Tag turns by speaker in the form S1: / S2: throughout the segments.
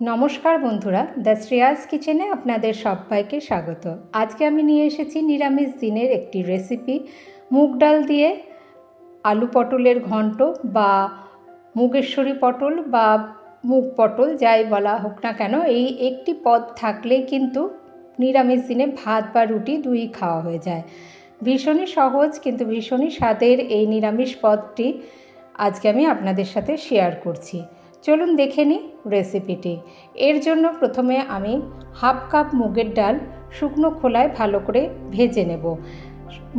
S1: নমস্কার বন্ধুরা, দ্য শ্রেয়াস কিচেনে আপনাদের সবাইকে স্বাগত। আজকে আমি নিয়ে এসেছি নিরামিষ দিনের একটি রেসিপি মুগ ডাল দিয়ে আলু পটলের ঘন্ট বা মুগেশ্বরী পটল বা মুগ পটল, যাই বলা হোক না কেন, এই একটি পদ থাকলেই কিন্তু নিরামিষ দিনে ভাত বা রুটি দুই খাওয়া হয়ে যায়। ভীষণই সহজ, কিন্তু ভীষণই স্বাদের এই নিরামিষ পদটি আজকে আমি আপনাদের সাথে শেয়ার করছি। চলুন দেখে নিই রেসিপিটি এর জন্য প্রথমে আমি হাফ কাপ মুগের ডাল শুকনো খোলায় ভালো করে ভেজে নেব।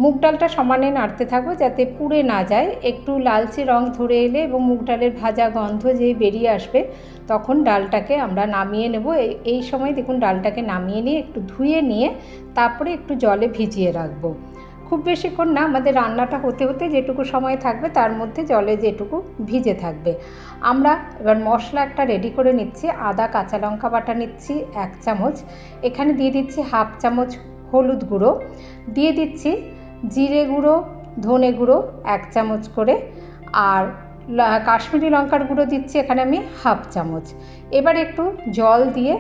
S1: মুগ ডালটা সমানে নাড়তে থাকব যাতে পুড়ে না যায়। একটু লালচে রং ধরে এলে এবং মুগ ডালের ভাজা গন্ধ যেই বেরিয়ে আসবে, তখন ডালটাকে আমরা নামিয়ে নেব। এই সময় দেখুন ডালটাকে নামিয়ে নিয়ে একটু ধুয়ে নিয়ে তারপরে একটু জলে ভিজিয়ে রাখব। খুব বেশিক্ষণ না, আমাদের রান্নাটা হতে হতে যেটুকু সময় থাকবে তার মধ্যে জলে যেটুকু ভিজে থাকবে। আমরা এবার মশলা একটা রেডি করে নিচ্ছি, আদা, কাঁচা লঙ্কা বাটা নিচ্ছি এক চামচ। এখানে দিয়ে দিচ্ছি হাফ চামচ হলুদ গুঁড়ো। দিয়ে দিচ্ছি জিরে গুঁড়ো, ধনে গুঁড়ো এক চামচ করে। আর কাশ্মীরি লঙ্কার গুঁড়ো দিচ্ছি এখানে আমি হাফ চামচ। এবার একটু জল দিয়ে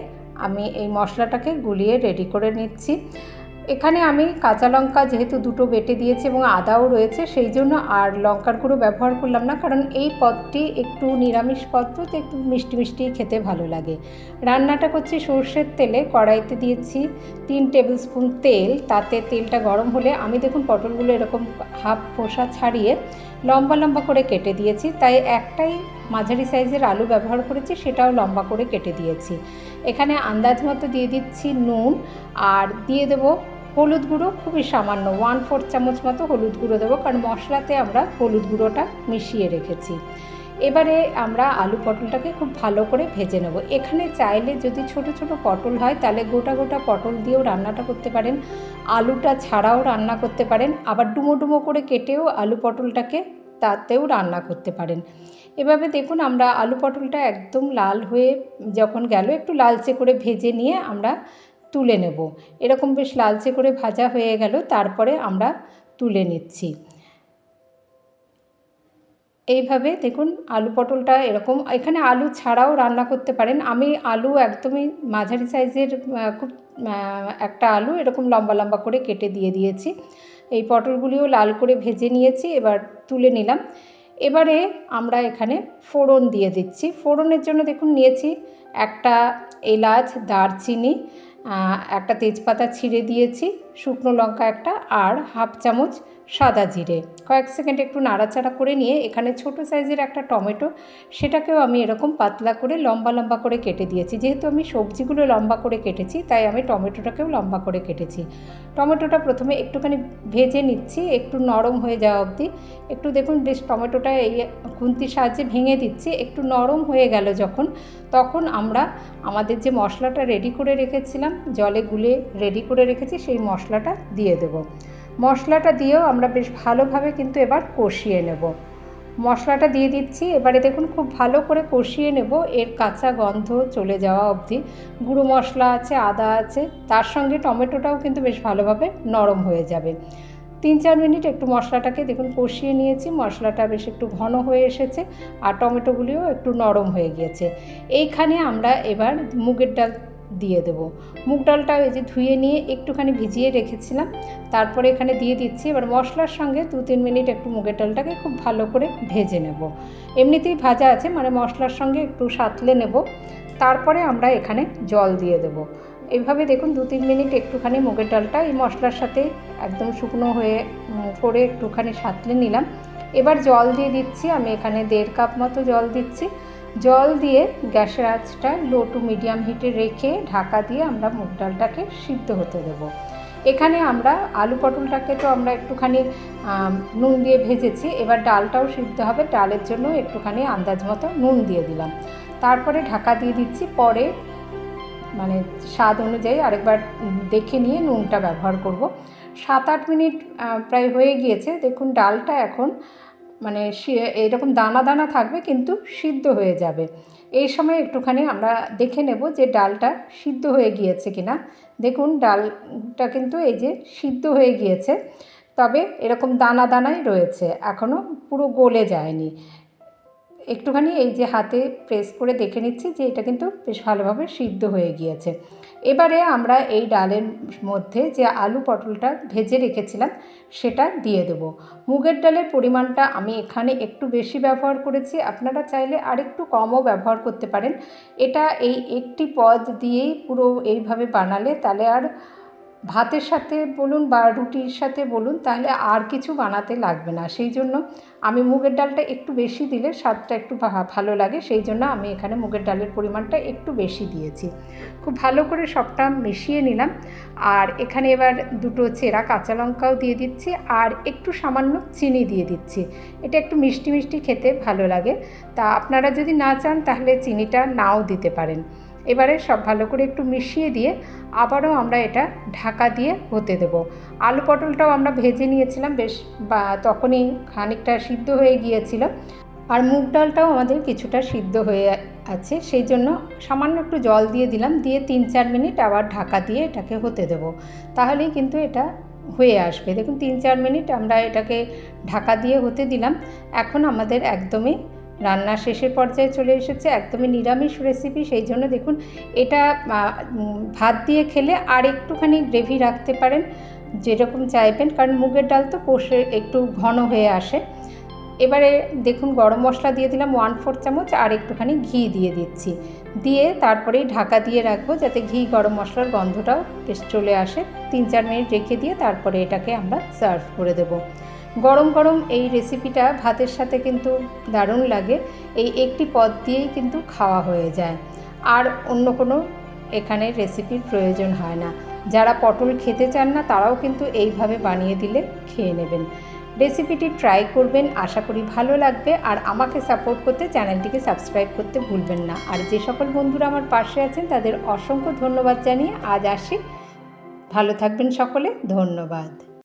S1: আমি এই মশলাটাকে গুলিয়ে রেডি করে নিচ্ছি। এখানে আমি কাঁচা লঙ্কা যেহেতু দুটো বেটে দিয়েছি এবং আদাও রয়েছে, সেই জন্য আর লঙ্কার গুঁড়ো ব্যবহার করলাম না। কারণ এই পদটি একটু নিরামিষ পদ, তো একটু মিষ্টি মিষ্টি খেতে ভালো লাগে। রান্নাটা করছি সর্ষের তেলে, কড়াইতে দিয়েছি তিন টেবিল স্পুন তেল। তাতে তেলটা গরম হলে আমি দেখুন পটলগুলো এরকম হাফ খোসা ছাড়িয়ে লম্বা লম্বা করে কেটে দিয়েছি। তাই একটাই মাঝারি সাইজের আলু ব্যবহার করেছি, সেটাও লম্বা করে কেটে দিয়েছি। এখানে আন্দাজ মতো দিয়ে দিচ্ছি নুন, আর দিয়ে দেবো হলুদ গুঁড়ো, খুবই সামান্য ওয়ান ফোর চামচ মতো হলুদ গুঁড়ো দেবো, কারণ মশলাতে আমরা হলুদ গুঁড়োটা মিশিয়ে রেখেছি। এবারে আমরা আলু পটলটাকে খুব ভালো করে ভেজে নেব। এখানে চাইলে যদি ছোট ছোট পটল হয়, তাহলে গোটা গোটা পটল দিয়েও রান্নাটা করতে পারেন। আলুটা ছাড়াও রান্না করতে পারেন। আবার ডুমো ডুমো করে কেটেও আলু পটলটাকে তাতেও রান্না করতে পারেন। এভাবে দেখুন আমরা আলু পটলটা একদম লাল হয়ে যখন গেল, একটু লালচে করে ভেজে নিয়ে আমরা তুলে নেব। এরকম বেশ লালচে করে ভাজা হয়ে গেল, তারপরে আমরা তুলে নিচ্ছি। এইভাবে দেখুন আলু পটলটা এরকম, এখানে আলু ছাড়াও রান্না করতে পারেন। আমি আলু একদমই মাঝারি সাইজের খুব একটা আলু এরকম লম্বা লম্বা করে কেটে দিয়ে দিয়েছি। এই পটলগুলিও লাল করে ভেজে নিয়েছি, এবার তুলে নিলাম। এবারে আমরা এখানে ফোড়ন দিয়ে দিচ্ছি। ফোড়নের জন্য দেখুন নিয়েছি একটা এলাচ, দারচিনি একটা তেজপাতা ছিঁড়ে দিয়েছি শুকনো লঙ্কা একটা আর হাফ চামচ সাদা জিরে। কয়েক সেকেন্ড একটু নাড়াচাড়া করে নিয়ে এখানে ছোট সাইজের একটা টমেটো, সেটাকেও আমি এরকম পাতলা করে লম্বা লম্বা করে কেটে দিয়েছি। যেহেতু আমি সবজিগুলো লম্বা করে কেটেছি, তাই আমি টমেটোটাকেও লম্বা করে কেটেছি। টমেটোটা প্রথমে একটুখানি ভেজে নিচ্ছি, একটু নরম হয়ে যাওয়া অবধি। একটু দেখুন, বেশ টমেটোটা এই খুন্তির সাহায্যে ভেঙে দিচ্ছি। একটু নরম হয়ে গেল যখন, তখন আমরা আমাদের যে মশলাটা রেডি করে রেখেছিলাম, জলে গুলে রেডি করে রেখেছি, সেই মশলাটা দিয়ে দেবো। মশলাটা দিয়েও আমরা বেশ ভালোভাবে কিন্তু এবার কষিয়ে নেব। মশলাটা দিয়ে দিচ্ছি, এবারে দেখুন খুব ভালো করে কষিয়ে নেব। এর কাঁচা গন্ধ চলে যাওয়া অবধি। গুঁড়ো মশলা আছে, আদা আছে, তার সঙ্গে টমেটোটাও কিন্তু বেশ ভালোভাবে নরম হয়ে যাবে। তিন চার মিনিট একটু মশলাটাকে দেখুন কষিয়ে নিয়েছি, মশলাটা বেশ একটু ঘন হয়ে এসেছে আর টমেটোগুলিও একটু নরম হয়ে গিয়েছে। এইখানে আমরা এবার মুগের ডাল দিয়ে দেবো। মুগ ডালটা ওই যে ধুয়ে নিয়ে একটুখানি ভিজিয়ে রেখেছিলাম। তারপরে এখানে দিয়ে দিচ্ছি, এবার মশলার সঙ্গে দু তিন মিনিট একটু মুগের ডালটাকে খুব ভালো করে ভেজে নেব। এমনিতেই ভাজা আছে মানে মশলার সঙ্গে একটু সাতলে নেব। তারপরে আমরা এখানে জল দিয়ে দেবো। এইভাবে দেখুন দু তিন মিনিট একটুখানি মুগের ডালটা এই মশলার সাথে একদম শুকনো হয়ে করে একটুখানি সাতলে নিলাম। এবার জল দিয়ে দিচ্ছি, আমি এখানে দেড় কাপ মতো জল দিচ্ছি। জল দিয়ে গ্যাসের আঁচটা লো টু মিডিয়াম হিটে রেখে ঢাকা দিয়ে আমরা মুগ ডালটাকে সিদ্ধ হতে দেব। এখানে আমরা আলু পটলটাকে তো আমরা একটুখানি নুন দিয়ে ভেজেছি। এবার ডালটাও সিদ্ধ হবে। ডালের জন্য একটুখানি আন্দাজ মতো নুন দিয়ে দিলাম। তারপরে ঢাকা দিয়ে দিচ্ছি পরে মানে স্বাদ অনুযায়ী আরেকবার দেখে নিয়ে নুনটা ব্যবহার করব। সাত আট মিনিট প্রায় হয়ে গিয়েছে। দেখুন, ডালটা এখন মানে এরকম দানা দানা থাকবে কিন্তু সিদ্ধ হয়ে যাবে। এই সময় একটুখানি আমরা দেখে নেব যে ডালটা সিদ্ধ হয়ে গিয়েছে কি না দেখুন, ডালটা কিন্তু এই যে সিদ্ধ হয়ে গিয়েছে, তবে এরকম দানা দানাই রয়েছে এখনও পুরো গলে যায়নি। একটুখানি এই যে হাতে প্রেস করে দেখে নিচ্ছি যে এটা কিন্তু বেশ ভালোভাবে সিদ্ধ হয়ে গিয়েছে। এবারে আমরা এই ডালের মধ্যে যে আলু পটলটা ভেজে রেখেছিলাম, সেটা দিয়ে দেব। মুগের ডালের পরিমাণটা আমি এখানে একটু বেশি ব্যবহার করেছি। আপনারা চাইলে আরেকটু কমও ব্যবহার করতে পারেন। এটা এই একটি পদ দিয়েই পুরো এইভাবে বানালে তাহলে আর ভাতের সাথে বলুন বা রুটির সাথে বলুন, তাহলে আর কিছু বানাতে লাগবে না। সেই জন্য আমি মুগের ডালটা একটু বেশি দিলে স্বাদটা একটু ভালো লাগে। সেই জন্য আমি এখানে মুগের ডালের পরিমাণটা একটু বেশি দিয়েছি। খুব ভালো করে সবটা মিশিয়ে নিলাম। আর এখানে এবার দুটো চেরা কাঁচা লঙ্কাও দিয়ে দিচ্ছি আর একটু সামান্য চিনি দিয়ে দিচ্ছি। এটা একটু মিষ্টি মিষ্টি খেতে ভালো লাগে। তা আপনারা যদি না চান, তাহলে চিনিটা নাও দিতে পারেন। এবারে সব ভালো করে একটু মিশিয়ে দিয়ে আবারও আমরা এটা ঢাকা দিয়ে হতে দেব। আলু পটলটাও আমরা ভেজে নিয়েছিলাম, বেশ বা তখনই খানিকটা সিদ্ধ হয়ে গিয়েছিল। আর মুগ ডালটাও আমাদের কিছুটা সিদ্ধ হয়ে আছে, সেই জন্য সামান্য একটু জল দিয়ে দিলাম, দিয়ে তিন চার মিনিট আবার ঢাকা দিয়ে এটাকে হতে দেব। তাহলেই কিন্তু এটা হয়ে আসবে। দেখুন, তিন চার মিনিট আমরা এটাকে ঢাকা দিয়ে হতে দিলাম। এখন আমাদের একদমই রান্না শেষের পর্যায়ে চলে এসেছে একদমই নিরামিষ রেসিপি সেই জন্য দেখুন এটা ভাত দিয়ে খেলে আর একটুখানি গ্রেভি রাখতে পারেন, যেরকম চাইবেন, কারণ মুগের ডাল তো পোষে একটু ঘন হয়ে আসে। এবারে দেখুন গরম মশলা দিয়ে দিলাম ওয়ান ফোর চামচ আর একটুখানি ঘি দিয়ে দিচ্ছি। দিয়ে তারপরেই ঢাকা দিয়ে রাখব যাতে ঘি গরম মশলার গন্ধটাও বেশ চলে আসে। তিন চার মিনিট রেখে দিয়ে তারপরে এটাকে আমরা সার্ভ করে দেব। গরম গরম এই রেসিপিটা ভাতের সাথে কিন্তু দারুণ লাগে। এই একটি পদ দিয়েই কিন্তু খাওয়া হয়ে যায়। আর অন্য কোনো এখানে রেসিপির প্রয়োজন হয় না। যারা পটল খেতে চান না, তারাও কিন্তু এইভাবে বানিয়ে দিলে খেয়ে নেবেন। রেসিপিটি ট্রাই করবেন, আশা করি ভালো লাগবে। আর আমাকে সাপোর্ট করতে চ্যানেলটিকে সাবস্ক্রাইব করতে ভুলবেন না। আর যে সকল বন্ধুরা আমার পাশে আছেন, তাদের অসংখ্য ধন্যবাদ জানিয়ে আজ আসি। ভালো থাকবেন সকলে, ধন্যবাদ।